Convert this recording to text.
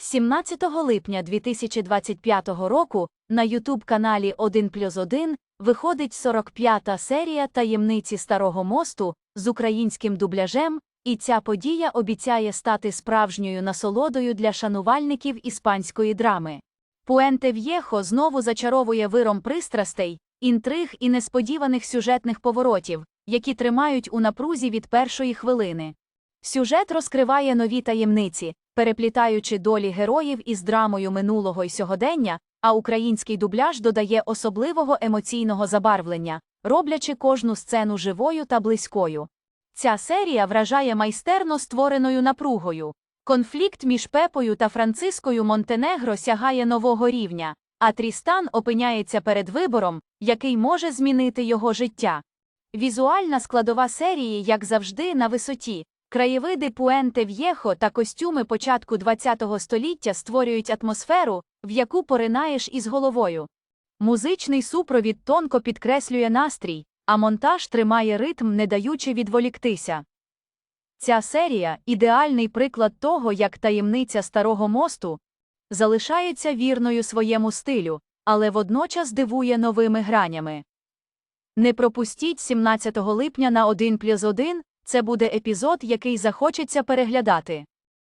17 липня 2025 року на ютуб-каналі 1 плюс 1 виходить 45-та серія таємниці Старого мосту з українським дубляжем, і ця подія обіцяє стати справжньою насолодою для шанувальників іспанської драми. Пуенте В'єхо знову зачаровує виром пристрастей, інтриг і несподіваних сюжетних поворотів, які тримають у напрузі від першої хвилини. Сюжет розкриває нові таємниці, переплітаючи долі героїв із драмою минулого й сьогодення, а український дубляж додає особливого емоційного забарвлення, роблячи кожну сцену живою та близькою. Ця серія вражає майстерно створеною напругою. Конфлікт між Пепою та Францискою Монтенегро сягає нового рівня, а Трістан опиняється перед вибором, який може змінити його життя. Візуальна складова серії, як завжди, на висоті. Краєвиди Пуенте В'єхо та костюми початку ХХ століття створюють атмосферу, в яку поринаєш із головою. Музичний супровід тонко підкреслює настрій, а монтаж тримає ритм, не даючи відволіктися. Ця серія ідеальний приклад того, як таємниця старого мосту залишається вірною своєму стилю, але водночас дивує новими гранями. Не пропустіть 17 липня на 1 плюс 1, це буде епізод, який захочеться переглядати.